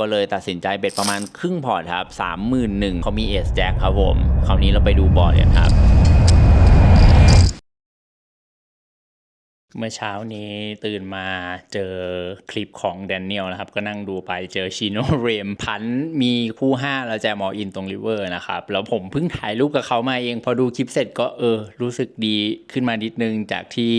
ก็เลยตัดสินใจเบ็ดประมาณครึ่งพอร์ตครับ 31,000เขามีเอสแจ็คครับผม คราวนี้เราไปดูบอร์ดกันครับ เมื่อเช้านี้ตื่นมาเจอคลิปของแดเนียลนะครับ ก็นั่งดูไปเจอชิโนเรมพันมีคู่5แล้วแจมออินตรงริเวอร์นะครับ แล้วผมเพิ่งถ่ายรูปกับเขามาเอง พอดูคลิปเสร็จก็เออ รู้สึกดีขึ้นมานิดนึงจากที่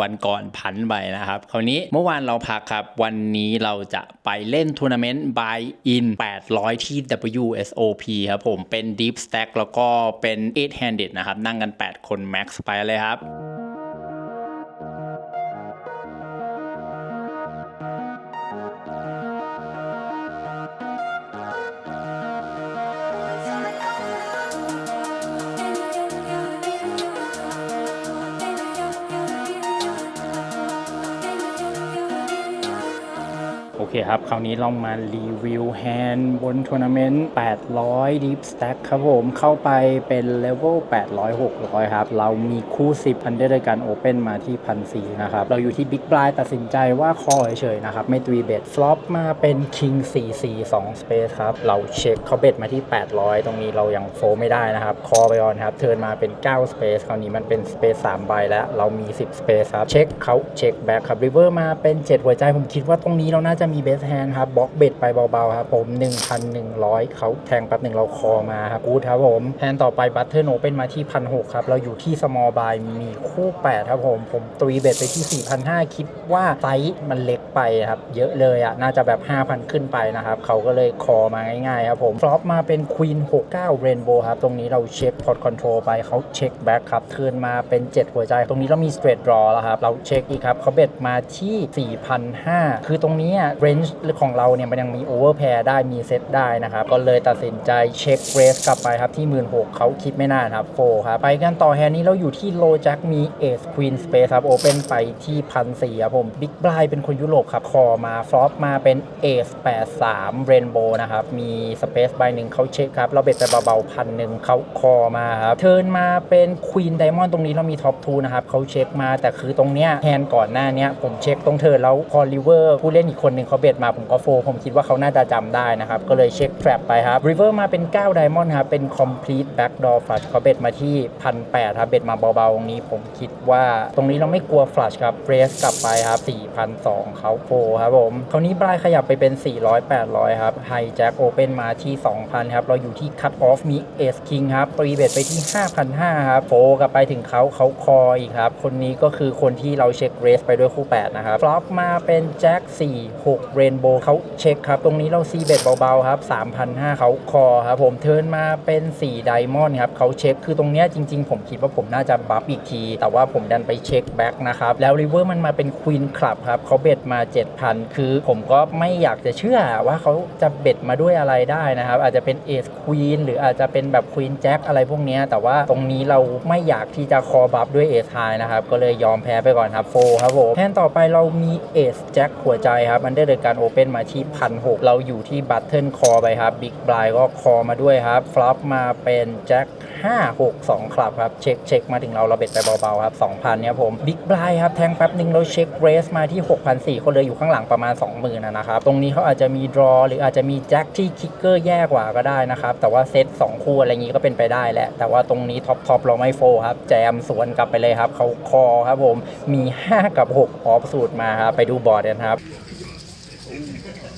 วันก่อนพันไปนะครับ คราวนี้เมื่อวานเราพักครับ วันนี้เราจะไปเล่นทัวร์นาเมนต์ Buy In 800 ที่ WSOP ครับผมเป็น Deep Stack แล้วก็เป็น 8 Handed นะครับ นั่งกัน 8 คน Max ไปเลยครับ โอเคครับ คราวนี้เรามารีวิวแฮนด์บนทัวร์นาเมนต์800 Deep Stack ครับผม เข้าไปเป็นเลเวล800 600 ครับ เรามีคู่ 10 อันเดอร์ด้วยกันโอเ n นมาที่1,400นะครับ เราอยู่ที่ Big Blind ตัดสินใจว่าคอเฉยๆนะครับ ไม่ตีเบ็ดฟลอปมาเป็น King 442 Space ครับ เราเช็คเขาเบ็ดมาที่ 800 ตรงนี้เรายังโฟไม่ได้นะครับ คอไปก่อนครับ เทิร์นมาเป็น 9 Space คราวนี้มันเป็น Space 3ใบแล้ว เรามี 10 Space ครับ เช็คเขาเช็คแบ็คครับ River มาเป็น 7 หัวใจผมคิดว่าตรงนี้เราน่าจะมีเบสแฮนด์ครับบล็อกเบ็ดไปเบาๆครับผม1,100 เขาแทงแป๊บหนึ่งเราคอมาครับกูดครับผมแฮนด์ต่อไปบัตเทิลโอเป็นมาที่1,600ครับ เราอยู่ที่ small buy มีคู่ 8 ครับผม ผมตรีเบ็ดไปที่ 4,500 คิดว่าไซส์มันเล็กไปครับ เยอะเลยอะ น่าจะแบบ 5,000 ขึ้นไปนะครับ เขาก็เลยคอมาง่ายๆครับผมฟลอปมาเป็นควีน69 Rainbow ครับ ตรงนี้เราเช็คพอร์ตคอนโทรลไปเขาเช็คแบ็คครับเทิร์นมาเป็น 7 หัวใจ ตรงนี้เรามี straight draw แล้วครับ เราเช็คอีกครับเขาเบ็ดมาที่ 4,500 คือตรงนี้เรนจ์ของเราเนี่ยมันยังมีโอเวอร์แพร์ได้มีเซตได้นะครับ ก็เลยตัดสินใจเช็คเรสกลับไปครับที่ 16,000เขาคิดไม่นานครับโฟครับ ไปกันต่อแฮนด์นี้เราอยู่ที่โลแจ็คมีเอสควีนสเปซครับโอเ n นไปที่พันสี่ครับผมบิ๊กบลายเป็นคนยุโรปครับ คอมาฟลอปมาเป็นเอส83เรนโบว์นะครับ มีสเปซใบหนึ่งเขาเช็คครับ เราเบ็ดไปเบาๆพันหนึ่งเขาคอมาครับเทิร์นมาเป็นควีนไดมอนด์ตรงนี้เรามีท็อปทูนะครับเขาเช็คมาแต่คือตรงเนี้ยแฮนด์ก่อนหน้าเนี้ยผมเช็คตรงเทิร์นแล้วพอริเวอร์ผู้เล่นอีกคนหนึ่งเขาเบ็ดมาผมก็โฟผมคิดว่าเขาน่าจะจำได้นะครับ ก็เลยเช็คแทร็ไปครับริเวอร์มาเป็น9 Diamond ครับ เป็น complete backdoor flush เขาเบ็ดมาที่1,800ครับ เบ็ดมาเบาๆตรงนี้ผมคิดว่า ตรงนี้เราไม่กลัว flush ครับเรสกลับไปครับ4,200เขาโฟครับผมคราวนี้บรายขยับไปเป็น 400 800 ครับไฮแจ็คโอเ n มาที่ 2,000 ครับ เราอยู่ที่ cut off มี ace king ครับตรีเบ็ดไปที่ 5,500 ครับโฟกลับไปถึงเขาเขาคออีกครับ คนนี้ก็คือคนที่เราเช็คเรสไปด้วยคู่ 8 นะครับฟลอปมาเป็นแจ็ค4 6 Rainbow เขาเช็คครับ ตรงนี้เราซีเบดเบาๆครับ3,500เขาคอครับผมเทิร์นมาเป็น4 Diamond ครับเขาเช็คคือตรงเนี้ยจริง ๆ ผมคิดว่าผมน่าจะบัฟอีกที แต่ว่าผมดันไปเช็คแบ็กนะครับ แล้วริเวอร์มันมาเป็นควีนคลับครับเขาเบ็ดมา 7,000 คือผมก็ไม่อยากจะเชื่อว่าเขาจะเบ็ดมาด้วยอะไรได้นะครับ อาจจะเป็นเอสควีนหรืออาจจะเป็นแบบควีนแจ็คอะไรพวกเนี้ยแต่ว่าตรงนี้เราไม่อยากที่จะคอบัฟด้วยเอสไฮนะครับก็เลยยอมแพ้ไปก่อนครับโฟครับผมแทนต่อไปเรามีเอสแจ็คหัวใจครับมันได้เดินการโอเ n นมาที่พันหเราอยู่ที่บัตเทิลคอไปครับบิ๊กบลายก็คอมาด้วยครับฟลอปมาเป็นแจ็ค5 6 2 คลับครับ เช็คเช็คมาถึงเราเราเบ็ดไปเบาๆครับ 2,000เนี่ยผมบิ๊กบลายครับ แทงแป๊บนึ่งเราเช็คเรสมาที่6,400คนเลยอยู่ข้างหลังประมาณ 20,000นะนะครับ ตรงนี้เขาอาจจะมีดรอหรืออาจจะมีแจ็คที่คิกเกอร์แย่กว่าก็ได้นะครับ แต่ว่าเซต2คู่อะไรอย่างนี้ก็เป็นไปได้แหละ แต่ว่าตรงนี้ท็อปท็อปเราไม่โฟครับ แจมสวนกลับไปเลยครับเขาคอครับผมมี 5 กับ 6 ออฟสูตรมาครับไปดูบอร์ดกันครับ Thank you.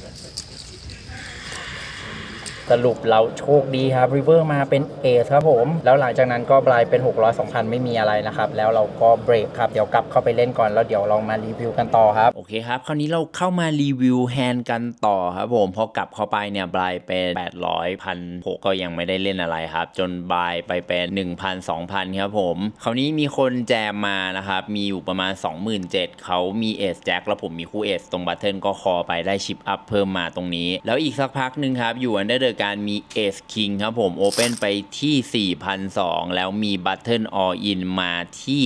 สรุปเราโชคดีครับริเวอร์มาเป็นเอสครับผม แล้วหลังจากนั้นก็บลายเป็น 600 2,000 ไม่มีอะไรนะครับ แล้วเราก็เบรกครับ เดี๋ยวกลับเข้าไปเล่นก่อน แล้วเดี๋ยวเรามารีวิวกันต่อครับ โอเคครับ คราวนี้เราเข้ามารีวิวแฮนด์กันต่อครับผม พอกลับเข้าไปเนี่ยบลายเป็น 800พันหก็ยังไม่ได้เล่นอะไรครับ จนบลายไปเป็น1,000 2,000ครับผม คราวนี้มีคนแจมมานะครับ มีอยู่ประมาณ 27,000เขามีเอสแจ็คแล้วผมมีคู่เอสตรงบัตเทิลก็คอไปได้ชิปอัพเพิ่มมาตรงนี้ แล้วอีกสักพักหนึ่งครับอยู่อันเดอร์เการมีเอสคิงครับผมโอเปนไปที่ 4,002 แล้วมีบัตเทิลออินมาที่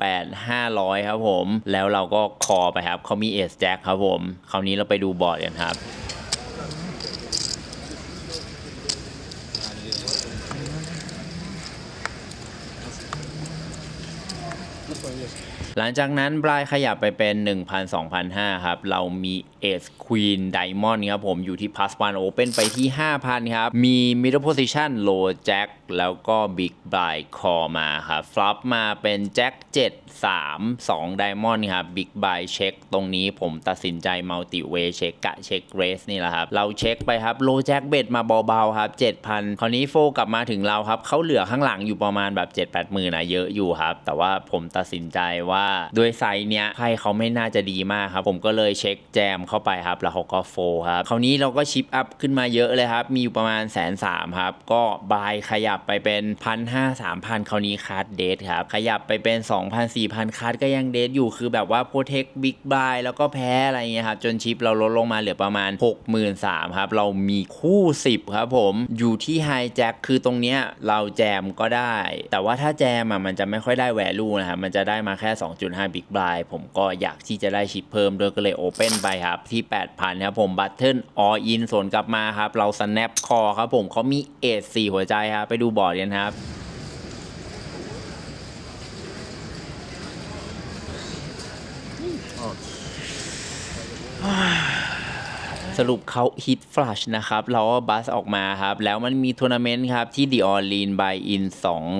28,500 ครับผม แล้วเราก็คอไปครับเขามีเอสแจ็คครับผม คราวนี้เราไปดูบอร์ดกันครับ หลังจากนั้นบรายขยับไปเป็น 1,000 2,500ครับ เรามีเอสควีนไดมอนด์ครับผมอยู่ที่ plus one open ไปที่ 5,000 ครับ มี middle position low jack แล้วก็ big blind call มาครับ flop มาเป็นแจ็ค7 3 2 diamond ครับ big blind เช็คตรงนี้ผมตัดสินใจ multi way เช็คกะเช็ค raise นี่แหละครับ เราเช็คไปครับ low jack bet มาเบาๆครับ 7,000 คราวนี้โฟกลับมาถึงเราครับเขาเหลือข้างหลังอยู่ประมาณแบบ 7-8หมื่นนะเยอะอยู่ครับ แต่ว่าผมตัดสินใจว่าด้วยไซส์เนี้ยไพ่เขาไม่น่าจะดีมากครับ ผมก็เลยเช็คแจมเข้าไปครับ แล้วเขาก็โฟครับ คราวนี้เราก็ชิปอัพขึ้นมาเยอะเลยครับ มีอยู่ประมาณแสนสามครับ ก็บายขยับไปเป็นพันห้าสามพันคราวนี้คาร์ดเดทครับ ขยับไปเป็น 2,000 4,000คาร์ดก็ยังเดทอยู่คือแบบว่าโปรเทคบิ๊กบายแล้วก็แพ้อะไรเงี้ยครับ จนชิปเราลดลงมาเหลือประมาณ 63,000ครับ เรามีคู่ 10 ครับผมอยู่ที่ไฮแจ็คคือตรงเนี้ยเราแจมก็ได้ แต่ว่าถ้าแจมอะมันจะไม่ค่อยได้แวลูนะครับมันจะได้มาแค่ 2.5บิ๊กบายผมก็อยากที่จะได้ชิปเพิ่มด้วยก็เลยโอเ n นไปครับ ที่ 8,000ครับผมบัตเทิลอออินสวนกลับมาครับ เรา snap คอครับผมเขามีเอท4หัวใจครับ ไปดูบอร์ดกันครับ สรุปเขาฮิตฟลัชนะครับเราก็บัสออกมาครับ แล้วมันมีทัวร์นาเมนต์ครับ ที่ดิออลีนบายอิน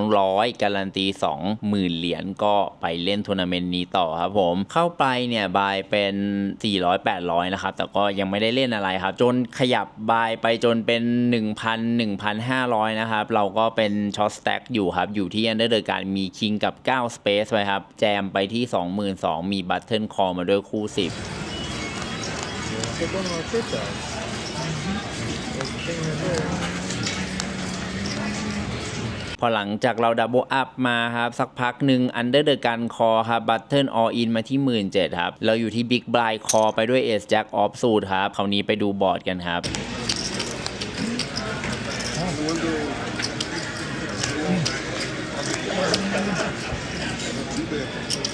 200 การันตี 20,000 เหรียญก็ไปเล่นทัวร์นาเมนต์นี้ต่อครับผม เข้าไปเนี่ยบายเป็น 400 800 นะครับ แต่ก็ยังไม่ได้เล่นอะไรครับ จนขยับบายไปจนเป็น 1,000 1,500 นะครับ เราก็เป็นช็อตสแต็กอยู่ครับ อยู่ที่อันเดอร์เดอร์การมีคิงกับ 9 Space ไปครับ แจมไปที่ 22,000 มีบัตเทิลคอมาด้วยคู่ 10 they're one to recruit those. พอหลังจากเราดับเบิลอัพมาครับ สักพักหนึ่งอันเดอร์เดอร์กันคอครับบัตเทิลอออินมาที่หมื่นเจ็ดครับ เราอยู่ที่บิ๊กบลายคอไปด้วยเอสแจ็คออฟสูดครับคราวนี้ไปดูบอร์ดกันครับ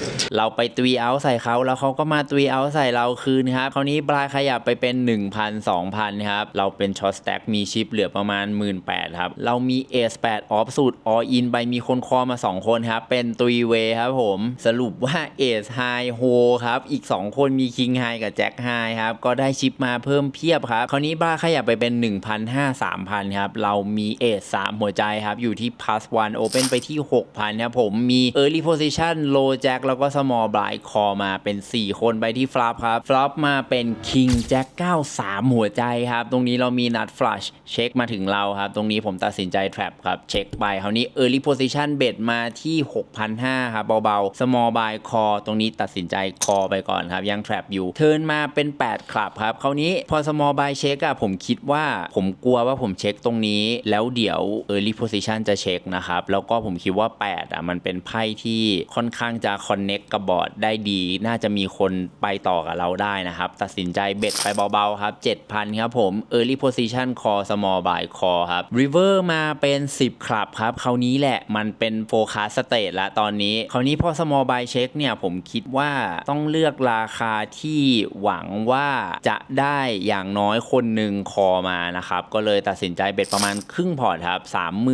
อ เราไปตวีเอาใส่เขาแล้วเขาก็มาตวีเอาใส่เราคืนครับคราวนี้บลายขยับไปเป็น 1,000 2,000ครับเราเป็นช็อตสแต็กมีชิปเหลือประมาณ 18,000ครับเรามี A8 ออฟสูตรออินไปมีคนคอมา 2 คนครับเป็นตวีเวครับผมสรุปว่า Ace High Ho ครับอีก 2 คนมี King High กับ Jack High ครับก็ได้ชิปมาเพิ่มเพียบครับคราวนี้บ้าขยับไปเป็น 1,500 3,000ครับเรามี Ace 3หัวใจครับอยู่ที่ plus one open ไปที่ 6,000ครับผมมี early position low jack แล้วก็ small blind call มาเป็น 4 คนไปที่ flop ครับ flop มาเป็น king jack 9 3 หัวใจครับ ตรงนี้เรามีนัด flush เช็คมาถึงเราครับ ตรงนี้ผมตัดสินใจ trap ครับ เช็คไปคราวนี้ early position bet มาที่ 6,500 ครับเบาๆ small blind call ตรงนี้ตัดสินใจ call ไปก่อนครับ ยัง trap อยู่ เทิร์นมาเป็น 8ครับครับ คราวนี้พอ small blind เช็คอะผมคิดว่าผมกลัวว่าผมเช็คตรงนี้ แล้วเดี๋ยว early position จะเช็คนะครับ แล้วก็ผมคิดว่า 8อะมันเป็นไพ่ที่ค่อนข้างจะ connect กับบอร์ดได้ดี น่าจะมีคนไปต่อกับเราได้นะครับ ตัดสินใจเบ็ดไปเบาๆครับ 7,000 ครับผม early position call small buy call ครับ river มาเป็น 10 ครับครับคราวนี้แหละมันเป็น forecast state แล้วตอนนี้ คราวนี้พอ small buy check เนี่ยผมคิดว่าต้องเลือกราคาที่หวังว่าจะได้อย่างน้อยคนหนึ่งคอมานะครับ ก็เลยตัดสินใจเบ็ดประมาณครึ่งพอร์ตครับ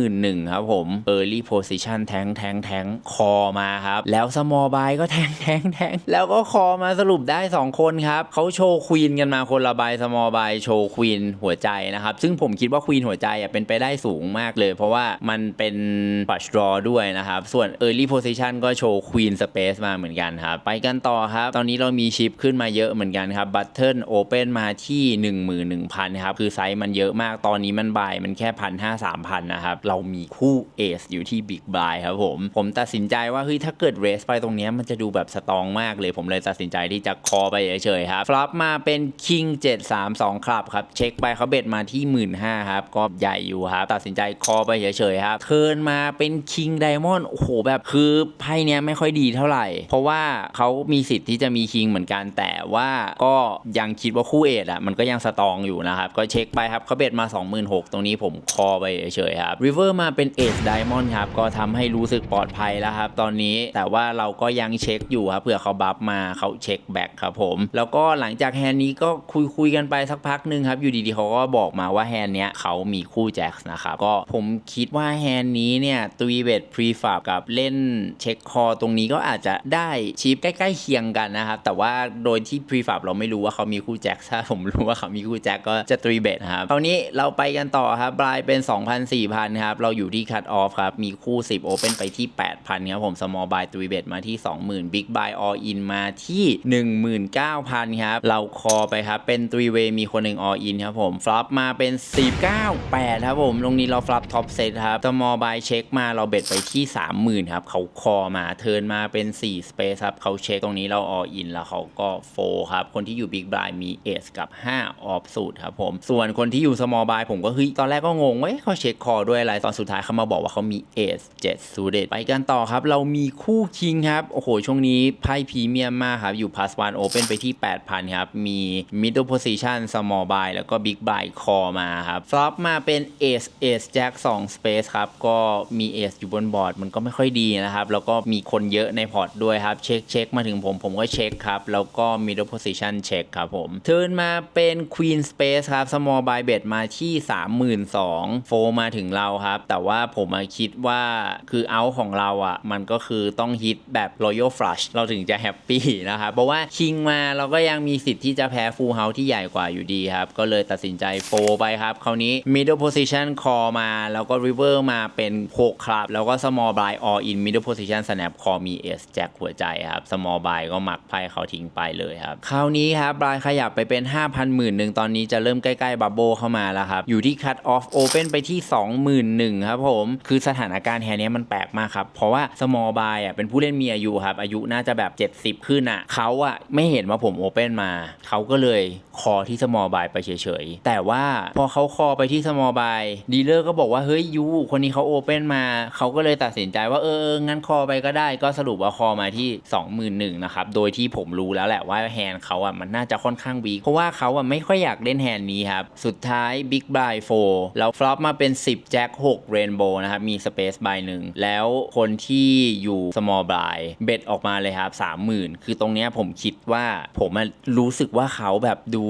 31,000ครับผม early position แทงแทงแทงคอมาครับ แล้ว small buy ก็แทงแทงแทงแล้วก็คอมาสรุปได้ 2 คนครับเขาโชว์ควีนกันมาคนละใบ small buy โชว์ควีนหัวใจนะครับ ซึ่งผมคิดว่าควีนหัวใจอะเป็นไปได้สูงมากเลย เพราะว่ามันเป็น flush draw ด้วยนะครับ ส่วน early position ก็โชว์ queen space มาเหมือนกันครับ ไปกันต่อครับ ตอนนี้เรามีชิปขึ้นมาเยอะเหมือนกันครับ button open มาที่ 11,000ครับคือไซส์มันเยอะมากตอนนี้มันบายมันแค่พันห้าสามพันนะครับเรามีคู่ ace อยู่ที่ big buy ครับผมผมตัดสินใจว่าเฮ้ยถ้าเกิด race ไปตรงนี้มันจะดูแบบสตองมากเลยผมเลยตัดสินใจที่จะคอไปเฉยๆครับ flop มาเป็น king 732ครับครับ เช็คไปเขาเบ็ดมาที่ 15,000ครับ ก็ใหญ่อยู่ครับ ตัดสินใจคอไปเฉยๆครับเทิร์นมาเป็น king diamond โอ้โหแบบคือไพ่เนี้ยไม่ค่อยดีเท่าไหร่ เพราะว่าเขามีสิทธิ์ที่จะมี king เหมือนกัน แต่ว่าก็ยังคิดว่าคู่เอทอะมันก็ยังสตองอยู่นะครับก็เช็คไปครับเขาเบ็ดมา 26,000ตรงนี้ผมคอไปเฉยๆครับ river มาเป็น ace diamond ครับก็ทำให้รู้สึกปลอดภัยแล้วครับตอนนี้แต่ว่าเราก็ยังเช็คอยู่ครับเผื่อเขาบัฟมาเขาเช็คแบ็กครับผม แล้วก็หลังจากแฮนนี้ก็คุยคุยกันไปสักพักหนึ่งครับ อยู่ดีๆเขาก็บอกมาว่าแฮนเนี้ยเขามีคู่แจ็คนะครับ ก็ผมคิดว่าแฮนนี้เนี่ยตวีเวทพรีฟาบกับเล่นเช็คคอตรงนี้ก็อาจจะได้ชิปใกล้ๆเคียงกันนะครับ แต่ว่าโดยที่พรีฟาบเราไม่รู้ว่าเขามีคู่แจ็คถ้าผมรู้ว่าเขามีคู่แจ็คก็จะตรีเบทนะครับคราวนี้เราไปกันต่อครับบลายเป็น 2,000 4,000ครับเราอยู่ที่คัตออฟครับมีคู่ 10 โอเ n นไปที่ 8,000ครับผม small buy ตรีเบทมาที่20,000 big buy all in มาที่ 19,000 ครับ เราคอไปครับ เป็นตรีเวมีคนหนึ่ง all in ครับผม ฟลอปมาเป็น 498 ครับผมตรงนี้เราฟลอปท็อปเซตครับ small buy เช็คมาเราเบ็ดไปที่ 30,000 ครับ เขาคอมา เทิร์นมาเป็น 4 space ครับ เขาเช็คตรงนี้เรา all in แล้วเขาก็โฟครับ คนที่อยู่ big buy มี ace กับ 5 ออฟสูตรครับผม ส่วนคนที่อยู่ small buy ผมก็เฮ้ยตอนแรกก็งงเว้ยเขาเช็คคอด้วยอะไร ตอนสุดท้ายเขามาบอกว่าเขามี ace 7 suited ไปกันต่อครับ เรามีคู่คิงครับ โอ้โหช่วงนี้ไพ่พรีเมียมมากครับ อยู่ plus one open ไปที่ 8,000 ครับ มี middle position small buy แล้วก็ big buy คอมาครับ flop มาเป็น ace ace jack 2 space ครับ ก็มี ace อยู่บนบอร์ดมันก็ไม่ค่อยดีนะครับ แล้วก็มีคนเยอะในพอร์ตด้วยครับ เช็คเช็คมาถึงผมผมก็เช็คครับ แล้วก็ middle position เช็คครับผมเทิร์นมาเป็น queen space ครับ small buy bet มาที่ 32,000โฟมาถึงเราครับ แต่ว่าผมคิดว่าคือเอาของเราอะมันก็คือต้องฮิตแบบ royal flush เราถึงจะแฮปปี้นะครับเพราะว่าคิงมาเราก็ยังมีสิทธิ์ที่จะแพ้ full house ที่ใหญ่กว่าอยู่ดีครับ ก็เลยตัดสินใจโฟไปครับ คราวนี้ middle position call มา แล้วก็ river มาเป็น6ครับ แล้วก็ small buy all in middle position snap call มี s jack หัวใจครับ small buy ก็หมักไพ่เขาทิ้งไปเลยครับ คราวนี้ครับบรายขยับไปเป็น 5,000หมื่นหนึ่งตอนนี้จะเริ่มใกล้ๆบับเบิลเข้ามาแล้วครับ อยู่ที่ cut off open ไปที่ 21,000ครับผม คือสถานการณ์แฮนเนี้มันแปลกมากครับ เพราะว่า small buy อะเป็นผู้เล่นมีอายุครับอายุน่าจะแบบ 70 ขึ้นอะเขาอะไม่เห็นว่าผม open มาเขาก็เลยคอที่ small buy ไปเฉยๆ แต่ว่าพอเขาคอไปที่ small buy ดีลเลอร์ก็บอกว่าเฮ้ยยูคนนี้เขา open มาเขาก็เลยตัดสินใจว่าเอองั้นคอไปก็ได้ก็สรุปว่าคอมาที่ 21,000นะครับโดยที่ผมรู้แล้วแหละว่าแฮนด์เขาอะมันน่าจะค่อนข้างวีเพราะว่าเขาอะไม่ค่อยอยากเล่นแฮนด์นี้ครับสุดท้าย Big Blind 4แล้วฟลอปมาเป็น 10แจ็ค6 Rainbow นะครับมี Space by หนึ่งแล้วคนที่อยู่ Small Blind เบ็ดออกมาเลยครับ30,000คือตรงเนี้ยผมคิดว่าผมรู้สึกว่าเขาแบบดู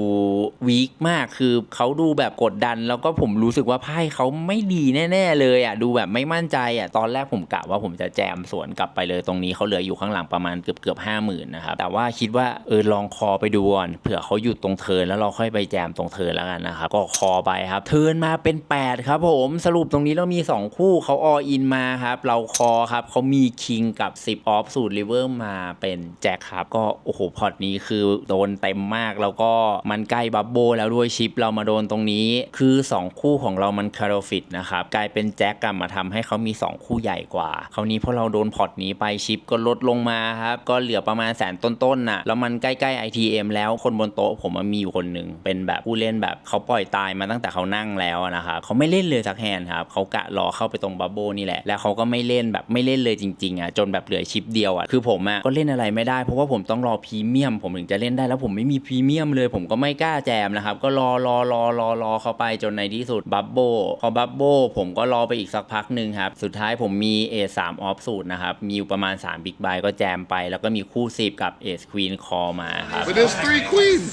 วีคมากคือเขาดูแบบกดดัน แล้วก็ผมรู้สึกว่าไพ่เขาไม่ดีแน่ ๆ เลยอะดูแบบไม่มั่นใจอะตอนแรกผมกะว่าผมจะแจมสวนกลับไปเลยตรงนี้เขาเหลืออยู่ข้างหลังประมาณเกือบเกือบห้าหมื่นนะครับแต่ว่าคิดว่าเออลองคอไปดูก่อนเผื่อเขาหยุดตรงเทินแล้วเราค่อยไปแจมตรงเทินแล้วกันนะครับก็คอไปครับเทินมาเป็น 8 ครับผมสรุปตรงนี้เรามี 2 คู่เขาออินมาครับเราคอครับเขามีคิงกับ 10ออฟสูตรริเวอร์มาเป็นแจ็คครับ ก็โอ้โหพอร์ตนี้คือโดนเต็มมากแล้วก็มันใกล้บับโบแล้วด้วยชิปเรามาโดนตรงนี้ คือ 2 คู่ของเรามันคาร์ฟิตนะครับ กลายเป็นแจ็คกลับมาทำให้เขามี 2 คู่ใหญ่กว่า คราวนี้พอเราโดนพอร์ตนี้ไปชิปก็ลดลงมาครับ ก็เหลือประมาณแสนต้นๆน่ะแล้วมันใกล้ๆ ITM แล้วคนบนโต๊ะผมมันมีอยู่คนหนึ่งเป็นแบบผู้เล่นแบบเขาปล่อยตายมาตั้งแต่เขานั่งแล้วนะครับเขาไม่เล่นเลยสักแฮนครับเขากะรอเข้าไปตรงบับเบิลนี่แหละแล้วเขาก็ไม่เล่นแบบไม่เล่นเลยจริงๆอะจนแบบเหลือชิปเดียวอะคือผมอะก็เล่นอะไรไม่ได้เพราะว่าผมต้องรอพรีเมียม ผมถึงจะเล่นได้แล้วผมไม่มีพรีเมียมเลย ผมก็ไม่กล้าแจมนะครับ ก็รอรอรอรอรอเข้าไปจนในที่สุดบับเบิลพอบับเบิลผมก็รอไปอีกสักพักหนึ่งครับ สุดท้ายผมมี A3 ออฟสูตรนะครับ มีอยู่ประมาณ3บิ๊กไบก็แจมไป แล้วก็มีคู่10กับ Ace Queen คอมาครับ But there's three queens.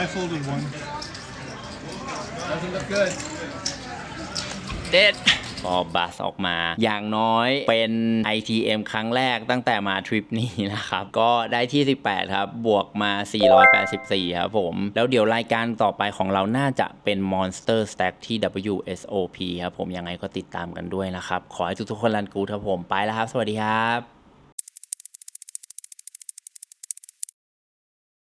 I folded one. Doesn't look good. เด็ดพอบัสออกมา อย่างน้อยเป็น ITM ครั้งแรกตั้งแต่มาทริปนี้นะครับ ก็ได้ที่ 18 ครับ บวกมา 484 ครับผม แล้วเดี๋ยวรายการต่อไปของเราน่าจะเป็น Monster Stack ที่ WSOP ครับผมยังไงก็ติดตามกันด้วยนะครับ ขอให้ทุกๆคนรันกูครับผมไปแล้วครับ สวัสดีครับ